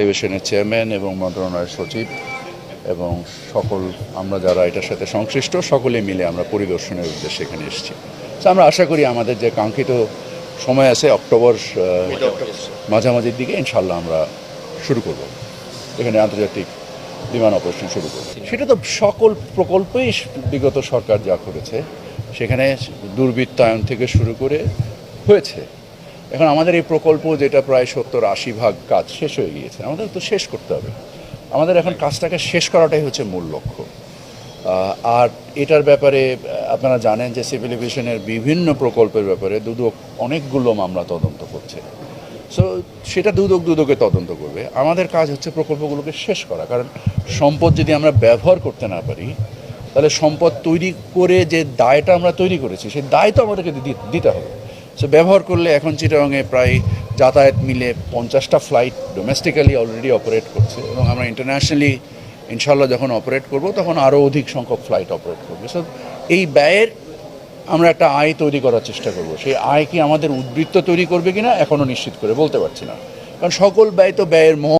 টেলিভিশনের চেয়ারম্যান এবং মন্ত্রণালয়ের সচিব এবং সকল, আমরা যারা এটার সাথে সংশ্লিষ্ট, সকলে মিলে আমরা পরিদর্শনের উদ্দেশ্যে এখানে এসেছি। তো আমরা আশা করি আমাদের যে কাঙ্ক্ষিত সময় আছে, অক্টোবর মাঝামাঝির দিকে ইনশাল্লাহ আমরা শুরু করব। এখানে আন্তর্জাতিক বিমান অপারেশন শুরু করব। সেটা তো সকল প্রকল্পই বিগত সরকার যা করেছে, সেখানে দুর্বৃত্তায়ন থেকে শুরু করে হয়েছে। এখন আমাদের এই প্রকল্প যেটা প্রায় সত্তর আশি ভাগ কাজ শেষ হয়ে গিয়েছে আমাদের তো শেষ করতে হবে। আমাদের এখন কাজটাকে শেষ করাটাই হচ্ছে মূল লক্ষ্য। আর এটার ব্যাপারে আপনারা জানেন যে সিভিল এভিয়েশনের বিভিন্ন প্রকল্পের ব্যাপারে দুদক অনেকগুলো মামলা তদন্ত করছে। সো সেটা দুদক দুদকে তদন্ত করবে। আমাদের কাজ হচ্ছে প্রকল্পগুলোকে শেষ করা। কারণ সম্পদ যদি আমরা ব্যবহার করতে না পারি তাহলে সম্পদ তৈরি করে যে দায়টা আমরা তৈরি করেছি সেই দায় তো আমাদেরকে দিতে হবে। সো ব্যবহার করলে এখন চিটাংয়ে প্রায় যাতায়াত মিলে পঞ্চাশটা ফ্লাইট ডোমেস্টিক্যালি অলরেডি অপারেট করছে এবং আমরা ইন্টারন্যাশনালি ইনশাল্লাহ যখন অপারেট করব, তখন আরও অধিক সংখ্যক ফ্লাইট অপারেট করবে। সো এই ব্যয়ের আমরা একটা আয় তৈরি করার চেষ্টা করব। সেই আয় কি আমাদের উদ্বৃত্ত তৈরি করবে কিনা এখনও নিশ্চিত করে বলতে পারছি না। কারণ সকল ব্যয় তো ব্যয়ের মহ